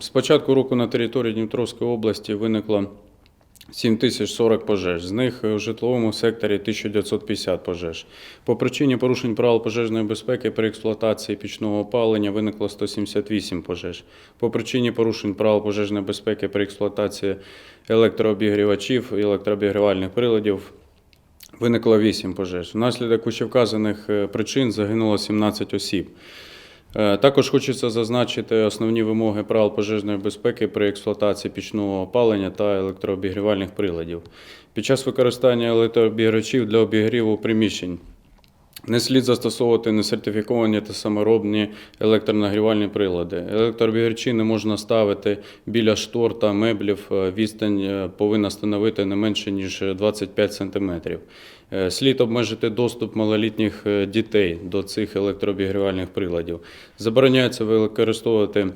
З початку року на території Дніпровської області виникло 7040 пожеж, з них в житловому секторі 1950 пожеж. По причині порушень правил пожежної безпеки при експлуатації пічного опалення виникло 178 пожеж. По причині порушень правил пожежної безпеки при експлуатації електрообігрівачів і електрообігрівальних приладів виникло 8 пожеж. Внаслідок вищевказаних е, причин загинуло 17 осіб. Е, Також хочеться зазначити основні вимоги правил пожежної безпеки при експлуатації пічного опалення та електрообігрівальних приладів. Під час використання електрообігрівачів для обігріву приміщень не слід застосовувати несертифіковані та саморобні електронагрівальні прилади. Електрообігрівачі не можна ставити біля штор та меблів. Е, Відстань е, повинна становити не менше ніж 25 см. Е, Слід обмежити доступ малолітніх дітей до цих електрообігрівальних приладів. Забороняється використовувати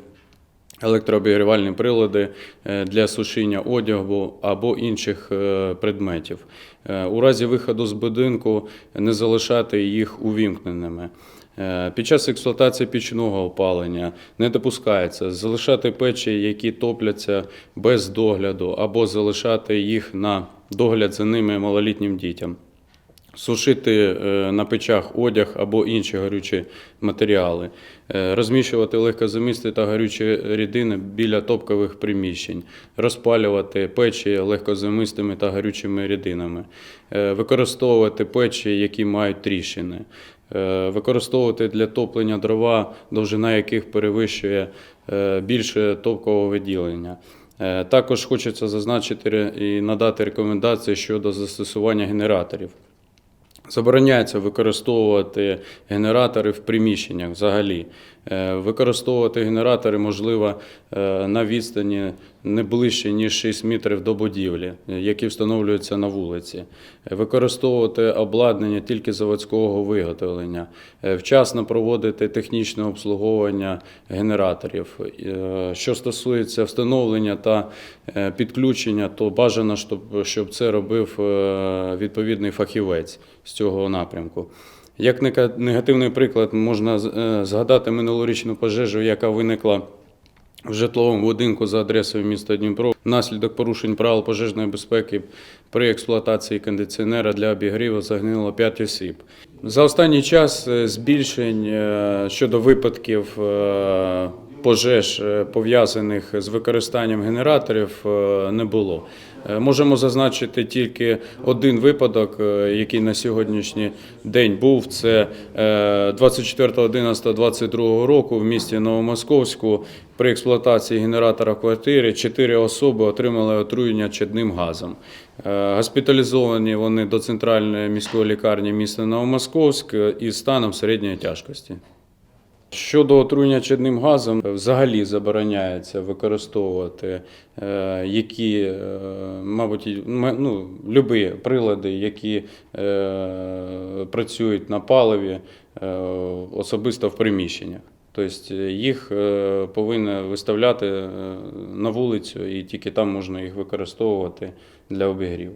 електрообігрівальні прилади е, для сушіння одягу або інших е, предметів. Е, У разі виходу з будинку не залишати їх увімкненими. Під час експлуатації пічного опалення не допускається залишати печі, які топляться без догляду, або залишати їх на догляд за ними малолітнім дітям. Сушити е, на печах одяг або інші горючі матеріали, Е, розміщувати легкозамісти та горючі рідини біля топкових приміщень, розпалювати печі легкозамистими та горючими рідинами, Е, використовувати печі, які мають тріщини, використовувати для топлення дрова, довжина яких перевищує більше топкового виділення. Також хочеться зазначити і надати рекомендації щодо застосування генераторів. Забороняється використовувати генератори в приміщеннях взагалі. Е, Використовувати генератори можливо е, на відстані не ближче, ніж 6 метрів до будівлі, які встановлюються на вулиці. Використовувати обладнання тільки заводського виготовлення. Е, Вчасно проводити технічне обслуговування генераторів. Е, Що стосується встановлення та е, підключення, то бажано, щоб, це робив відповідний фахівець з цього напрямку. Як негативний приклад можна згадати минулорічну пожежу, яка виникла в житловому будинку за адресою міста Дніпро внаслідок порушень правил пожежної безпеки при експлуатації кондиціонера для обігріву загинуло 5 осіб. За останній час е, збільшень е, щодо випадків е, пожеж, е, пов'язаних з використанням генераторів, е, не було. Е, Можемо зазначити тільки один випадок, який на сьогоднішній день був. Це е, 24.11.22 року в місті Новомосковську при експлуатації генератора в квартирі чотири особи отримали отруєння чадним газом. Госпіталізовані вони до центральної міської лікарні міста Новомосковськ із станом середньої тяжкості. Щодо отруєння чадним газом, взагалі забороняється використовувати е, які, е, мабуть, ну, любі прилади, які е, працюють на паливі, е, особисто в приміщеннях. Тобто їх е, повинні виставляти е, на вулицю, і тільки там можна їх використовувати для обігріву.